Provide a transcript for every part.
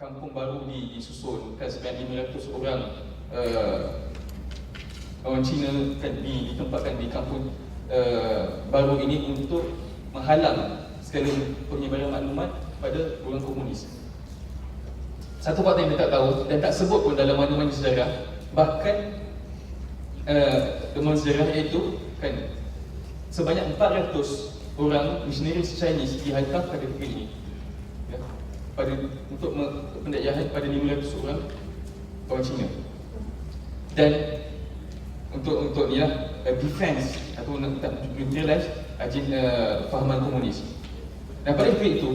kampung baru di disusun. Kan sebanyak 500 orang uh, orang Cina kan di, ditempatkan di kampung uh, baru ini untuk menghalang segala penyebaran maklumat pada orang komunis. Satu fakta yang kita tahu dan tak sebut pun dalam maklumat sejarah. Bahkan uh, sejarah itu kan sebanyak 400 orang missionaries Chinese dihantar pada negeri ini. Ya, pada untuk pendakwaan pada 500 orang orang Cina. Dan untuk untuk ni lah uh, defense atau nak tak neutralize ajin uh, fahaman komunis. Dan pada ketika itu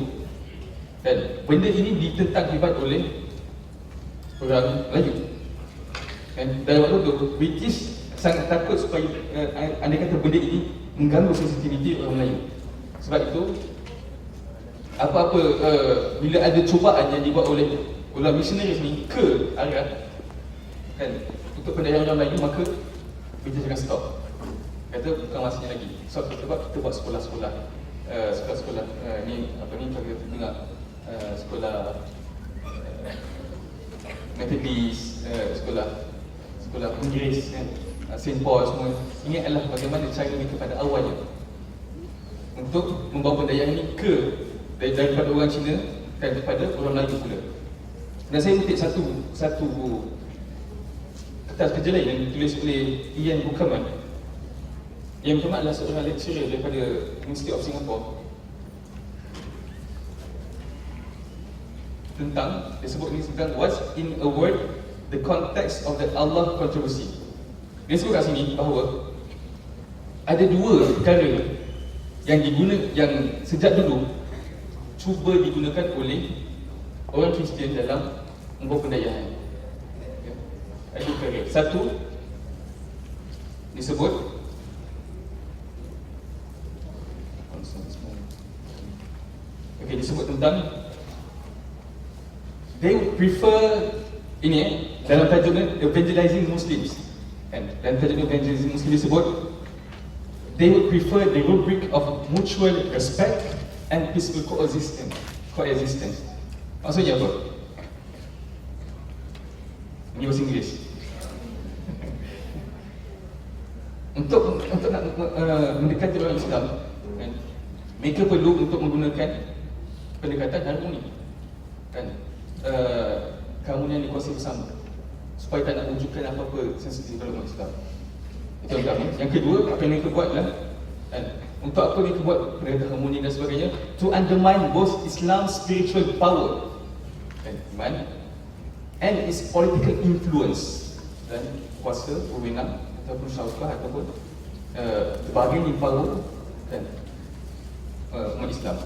dan benda ini ditentang hebat oleh orang Melayu. Dan dalam waktu itu British sangat takut supaya uh, anda kata benda ini mengganggu sensitiviti orang Melayu. Sebab itu apa-apa uh, bila ada cubaan yang dibuat oleh orang missionaries ni ke arah kan? Untuk pendayaan orang Melayu maka kita jangan stop. Kata bukan masanya lagi. So sebab kita buat sekolah-sekolah uh, sekolah-sekolah uh, ni apa ni kita dengar uh, sekolah uh, Methodist uh, sekolah sekolah Inggeris kan? Uh, St. Paul semua. Ini adalah bagaimana cara mereka pada awalnya untuk membawa pendayaan ini ke daripada orang Cina dan kepada orang Melayu pula. Dan saya mengutip satu satu kertas kerja lain yang ditulis oleh Ian Bukaman. Ian Bukaman adalah seorang lecturer daripada Institute of Singapore tentang dia sebut ni tentang what's in a word the context of the Allah controversy. Dia sebut kat sini bahawa ada dua perkara yang diguna yang sejak dulu cuba digunakan oleh orang Kristian dalam membawa pendayaan. Ya. Perkara. Satu disebut Okey disebut tentang they would prefer ini eh dalam tajuk evangelizing Muslims kan dalam tajuk evangelizing Muslims disebut they would prefer the rubric of mutual respect and peaceful coexistence. Coexistence. Maksudnya apa? Ini bahasa Inggeris. untuk untuk nak uh, mendekati orang Islam, kan? mereka perlu untuk menggunakan pendekatan harmoni, kan? Uh, keharmonian dikuasai bersama supaya tak nak wujudkan apa-apa sensitif dalam Islam. Itu yang. Yang kedua, apa yang mereka buat adalah kan, untuk apa mereka buat pendekatan harmoni dan sebagainya? To undermine both Islam spiritual power. Kan, iman. And its political influence. Dan kuasa wewenang ataupun syaukah ataupun uh, bargaining power kan? Uh, umat Islam.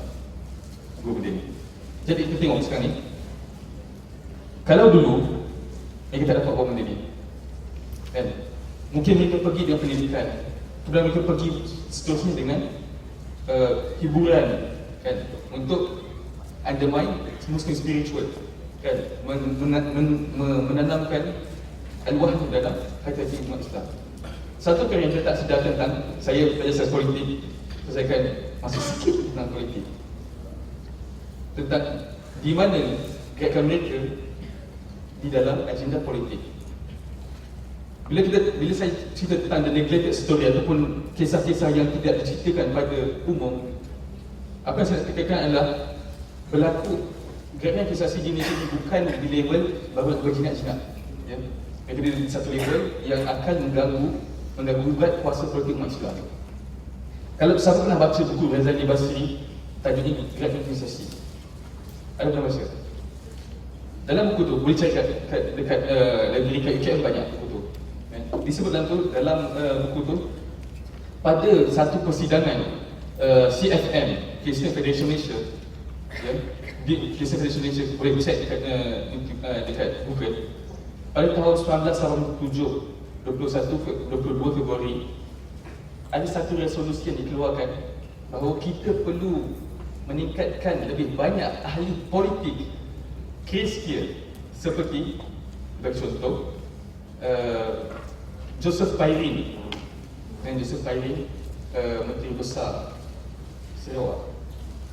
Dua benda ni. Jadi kita tengok sekarang ni. Kalau dulu mereka tak dapat buat benda ni. Kan? Mungkin mereka pergi dengan pendidikan Kemudian mereka pergi seterusnya dengan uh, hiburan kan? Untuk undermine Muslim spiritual kan? Men, men, men, men, menanamkan alwah dalam hati-hati umat Islam. Satu perkara yang saya tak sedar tentang Saya belajar sains politik Saya akan masih sikit tentang politik. Tentang di mana gerakan mereka Di dalam agenda politik bila kita bila saya cerita tentang the neglected story ataupun kisah-kisah yang tidak diceritakan pada umum apa yang saya katakan adalah berlaku gerakan kisah jenis ini bukan di level bahawa berjinak-jinak ya. Mereka di satu level yang akan mengganggu mengganggu berat kuasa politik umat Islam kalau siapa pernah baca buku Razali Basri tajuknya gerakan kisah ada pernah baca? Dalam buku tu boleh cari kat, kat, dekat uh, library kat UKM banyak disebut dalam tu dalam uh, buku tu pada satu persidangan uh, CFM Christian Federation Malaysia ya di Christian Federation Malaysia boleh cek dekat uh, uh, dekat Google pada tahun 1987 21 22 Februari ada satu resolusi yang dikeluarkan bahawa kita perlu meningkatkan lebih banyak ahli politik Kristian seperti bagi contoh uh, Joseph Pairin dan Joseph Pairin uh, Menteri Besar Sarawak.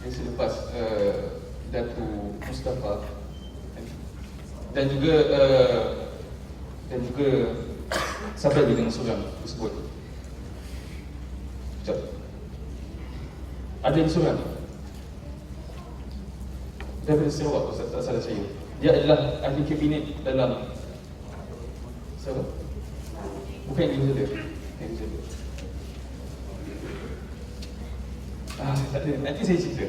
Yang selepas uh, Datu Mustafa dan juga uh, dan juga siapa lagi dengan seorang tersebut? Sekejap. Ada yang seorang? Daripada Sarawak tak, salah saya. Dia adalah ahli kabinet dalam siapa? Bukan yang Zealand New Zealand ah, tak ada, nanti saya cerita.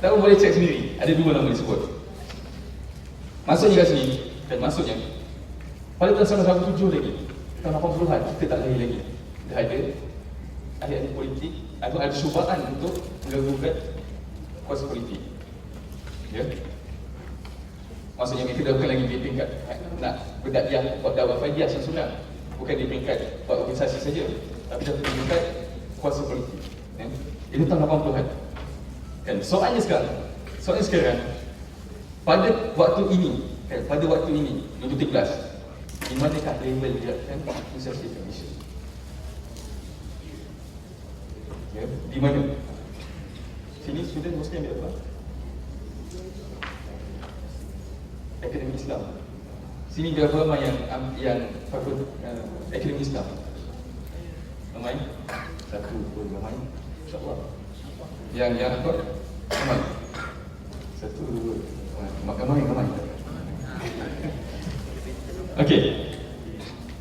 Tak boleh cek sendiri. Ada dua nama disebut. Masuknya kat sini Dan maksudnya Pada tahun 1977 lagi. Tahun 80-an Kita tak lahir lagi. Dah ada. Ahli-ahli politik. Atau ada syubhaan untuk Menggugat Kuasa politik. Ya. Maksudnya mereka dah bukan lagi di peringkat Nak berdakwah Buat dakwah fajiyah sesudah Bukan di peringkat Buat organisasi saja Tapi di peringkat Kuasa politik ya? Itu tahun 80-an Kan soalnya sekarang Soalnya sekarang pada waktu ini, kan, pada waktu ini, 2013, di manakah level dia kan University Commission? Ya, di mana? Sini student Muslim dia apa? Akademi Islam. Sini dia apa yang yang fakulti uh, Akademi Islam. Ramai? Satu, dua, ramai. InsyaAllah. Yang yang apa? Ramai. Satu, dua, Makan main, main. Okey.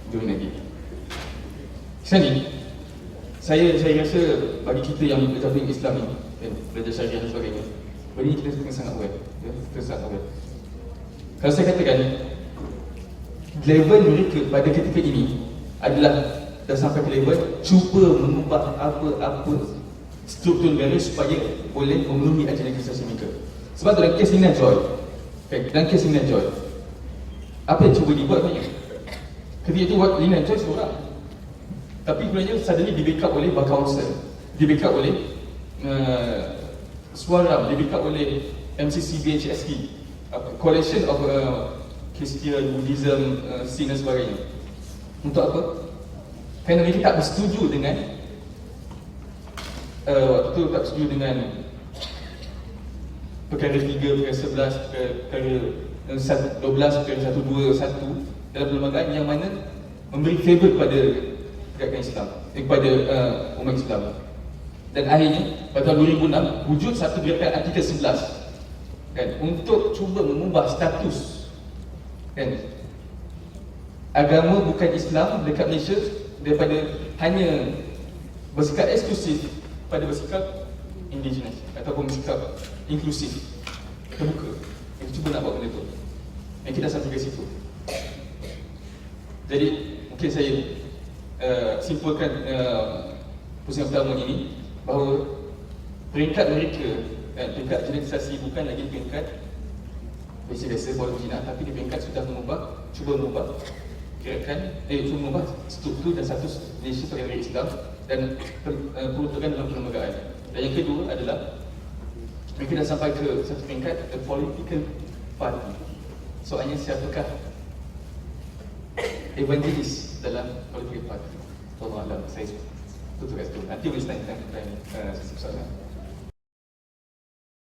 Jom lagi. Sini. Saya saya rasa bagi kita yang belajar Islam ni, kan, belajar syariah dan sebagainya, benda ni kita sangat aware. Ya, kita sangat aware. Kalau saya katakan, level mereka pada ketika ini adalah dah sampai ke level cuba mengubah apa-apa struktur negara supaya boleh memenuhi ajaran kristian mereka. Sebab dalam kes Lina Joy. Okay, Dalam kes Lina Joy. Apa yang cuba dibuat banyak Ketika itu buat Lina Joy seorang. Tapi sebenarnya suddenly di backup oleh Bar Council Di backup oleh uh, Suara Di backup oleh MCC BHSP uh, Coalition of uh, Christian, Buddhism, uh, Sikh dan sebagainya. Untuk apa? Kerana mereka tak bersetuju dengan uh, Waktu tu tak bersetuju dengan perkara 3, perkara 11, perkara 12, perkara 1, 2, 1 dalam perlembagaan yang mana memberi favor kepada gerakan Islam eh, kepada uh, umat Islam. Dan akhirnya pada tahun 2006 wujud satu gerakan artikel 11 kan untuk cuba mengubah status kan? Agama bukan Islam dekat Malaysia daripada hanya bersikap eksklusif pada bersikap indigenous ataupun bersikap inklusif terbuka. Yang cuba nak buat benda tu. Yang kita sampai ke situ jadi mungkin saya uh, simpulkan uh, pusing pertama ini bahawa peringkat mereka uh, peringkat jenisasi bukan lagi peringkat biasa-biasa bola Cina tapi di peringkat sudah mengubah cuba mengubah kirakan eh cuba mengubah struktur dan satu Malaysia sebagai Islam dan uh, peruntukan dalam perlembagaan dan yang kedua adalah mereka dah sampai ke satu peringkat the political party. Soalnya siapakah evangelis dalam political party? Allah Allah, saya tutup kat situ. Nanti boleh tanya tanya uh, soalan.